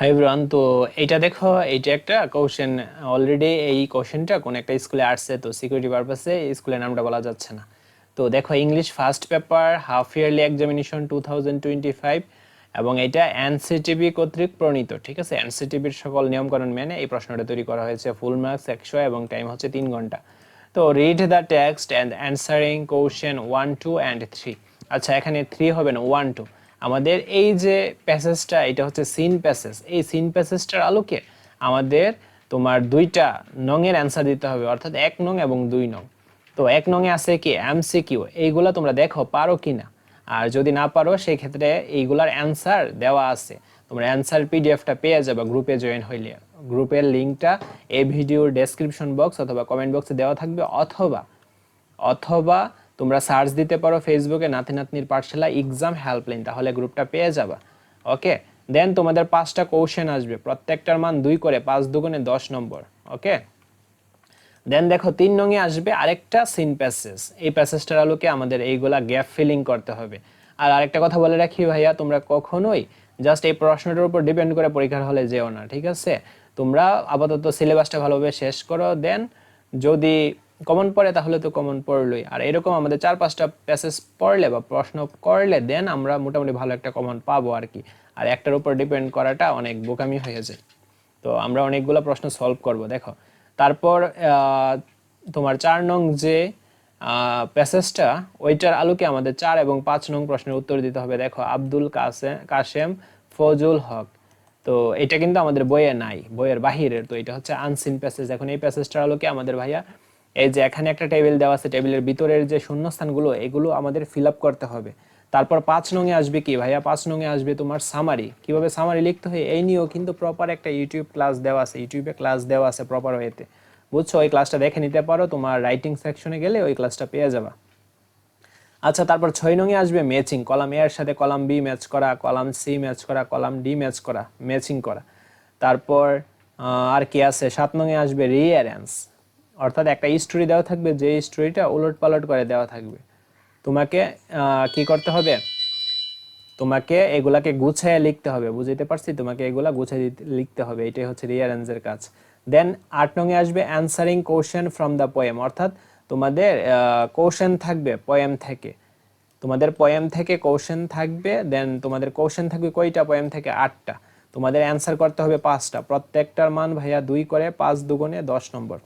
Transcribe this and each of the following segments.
High bran তো এটা দেখো, এইটা একটা কোশ্চেন অলরেডি এই কোশ্চেনটা কোন একটা স্কুলে আসছে, তো সিকিউরিটি পারপাসে স্কুলের নামটা বলা যাচ্ছে না। তো দেখো English first paper half yearly examination two thousand twenty five এবং এটা এনসিটিভি কর্তৃক প্রণীত, ঠিক আছে? এনসিটিভির সকল নিয়মকানুন মেনে এই প্রশ্নটা তৈরি করা হয়েছে ফুল মার্কস একশো, এবং টাইম হচ্ছে তিন ঘণ্টা। তো read the text and answering question one two and three আচ্ছা এখানে থ্রি হবে না ওয়ান টু আমাদের এই যে প্যাসেজটা, এটা হচ্ছে সিন প্যাসেজ। এই সিন প্যাসেজটার আলোকে আমাদের তোমার দুইটা নংয়ের অ্যান্সার দিতে হবে, অর্থাৎ এক নং এবং দুই নং। তো এক নংয়ে আছে কি? এমসিকিউ এইগুলা তোমরা দেখো, পারো কি না আর যদি না পারো সেই ক্ষেত্রে এইগুলার অ্যান্সার দেওয়া আছে। তোমরা অ্যান্সার পিডিএফটা পেয়ে যাবে গ্রুপে জয়েন হইলে। গ্রুপের লিঙ্কটা এই ভিডিওর ডেসক্রিপশন বক্স অথবা কমেন্ট বক্সে দেওয়া থাকবে, অথবা অথবা তোমরা সার্চ দিতে পারো ফেসবুকে নাতি নাতনির পাঠশালা এক্সাম হেল্পলাইন তাহলে গ্রুপটা পেয়ে যাবা। ওকে দেন তোমাদের পাঁচটা কোশ্চেন আসবে, প্রত্যেকটার মান দুই করে, পাঁচ দুগুণে দশ নম্বর। ওকে দেন দেখো, তিন নঙে আসবে আরেকটা সিন প্যাসেজ এই প্যাসেজটার আলোকে আমাদের এইগুলা গ্যাপ ফিলিং করতে হবে। আর আরেকটা কথা বলে রাখি ভাইয়া, তোমরা কখনোই জাস্ট এই প্রশ্নটার উপর ডিপেন্ড করে পরীক্ষার হলে যেও না, ঠিক আছে? তোমরা আপাতত সিলেবাসটা ভালোভাবে শেষ করো দেন যদি কমন পড়ে, তাহলে তো কমন পড়লোই। আর এরকম আমাদের চার পাঁচটা প্যাসেজ পড়লে বা প্রশ্ন করলে দেন আমরা মোটামুটি ভালো একটা কমন পাবো আর কি। আর একটার উপর ডিপেন্ড করাটা অনেক বোকামি হয়ে যায়। তো আমরা অনেকগুলো প্রশ্ন সলভ করব, দেখো। তারপর তোমার চার নং যে প্যাসেজটা ওইটার আলোকে আমাদের চার এবং পাঁচ নং প্রশ্নের উত্তর দিতে হবে। দেখো, আব্দুল কাসে, কাশেম ফজুল হক। তো এটা কিন্তু আমাদের বইয়ে নাই, বইয়ের বাহিরের। তো এটা হচ্ছে আনসিন প্যাসেজ এখন এই প্যাসেজটার আলোকে আমাদের ভাইয়া এই যে এখানে একটা টেবিল দেওয়া আছে টেবিলের ভিতরের যে শূন্যস্থানগুলো, এগুলো আমাদের ফিল আপ করতে হবে। তারপর পাঁচ নঙে আসবে কি ভাইয়া? পাঁচ নঙে আসবে তোমার সামারি কীভাবে সামারি লিখতে হয়? এই নিয়েও কিন্তু প্রপার একটা ইউটিউব ক্লাস দেওয়া আছে। ইউটিউবে ক্লাস দেওয়া আছে প্রপার ওয়েতে বুঝছ? ওই ক্লাসটা দেখে নিতে পারো। তোমার রাইটিং সেকশনে গেলে ওই ক্লাসটা পেয়ে যাবা। আচ্ছা তারপর ছয় নঙে আসবে ম্যাচিং কলাম এ এর সাথে কলাম বি ম্যাচ করা কলাম সি ম্যাচ করা কলাম ডি ম্যাচ করা ম্যাচিং করা। তারপর আর কি আছে? সাত নঙে আসবে রিয়ারেন্স অর্থাৎ একটা স্টোরি দেওয়া থাকবে, যে স্টোরিটা উলট পালট করে দেওয়া থাকবে। তোমাকে কি করতে হবে? তোমাকে এগুলাকে গুছিয়ে লিখতে হবে বুঝতে পারছি? তোমাকে এগুলা গুছিয়ে লিখতে হবে, এটাই হচ্ছে রিয়ারেন্সের কাজ। দেন আট নঙে আসবে answering question from the poem অর্থাৎ তোমাদের কোশ্চেন থাকবে পোয়েম থেকে। তোমাদের পোয়েম থেকে কোশ্চেন থাকবে দেন তোমাদের কোশ্চেন থাকবে কয়টা? পোয়েম থেকে আটটা। তোমাদের অ্যান্সার করতে হবে পাঁচটা। প্রত্যেকটার মান ভাইয়া দুই করে, পাঁচ দুগুণে দশ নম্বর।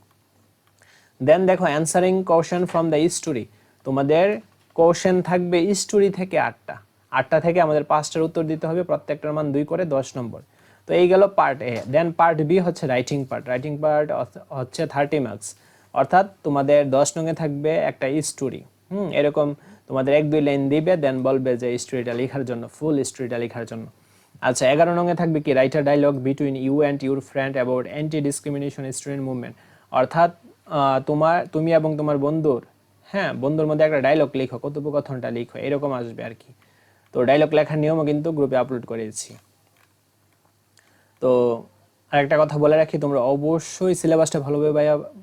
দেন দেখো answering question from the story তোমাদের কোশ্চেন থাকবে স্টোরি থেকে আটটা। আটটা থেকে আমাদের পাঁচটার উত্তর দিতে হবে, প্রত্যেকটার মান দুই করে দশ নম্বর। তো এই গেল part A then part B হচ্ছে রাইটিং পার্ট রাইটিং পার্ট হচ্ছে থার্টি মার্কস অর্থাৎ তোমাদের দশ নঙে থাকবে একটা স্টোরি হুম, এরকম তোমাদের এক দুই লাইন দিবে দেন বলবে যে স্টোরিটা লেখার জন্য ফুল স্টোরিটা লেখার জন্য। আচ্ছা এগারো নঙে থাকবে কি? Write a dialogue between you and your friend about anti discrimination student movement অর্থাৎ তোমার, তুমি এবং তোমার বন্ধুর হ্যাঁ বন্ধুর মধ্যে একটা ডায়লগ লিখো, কথোপকথনটা লিখো, এরকম আসবে আর কি। তো ডায়লগ লেখার নিয়মও কিন্তু গ্রুপে আপলোড করেছি। তো আরেকটা কথা বলে রাখি, তোমরা অবশ্যই সিলেবাসটা ভালোভাবে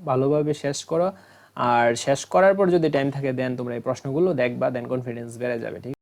ভালোভাবে শেষ করো। আর শেষ করার পর যদি টাইম থাকে দেন তোমরা এই প্রশ্নগুলো দেখবা দেন কনফিডেন্স বেড়ে যাবে, ঠিক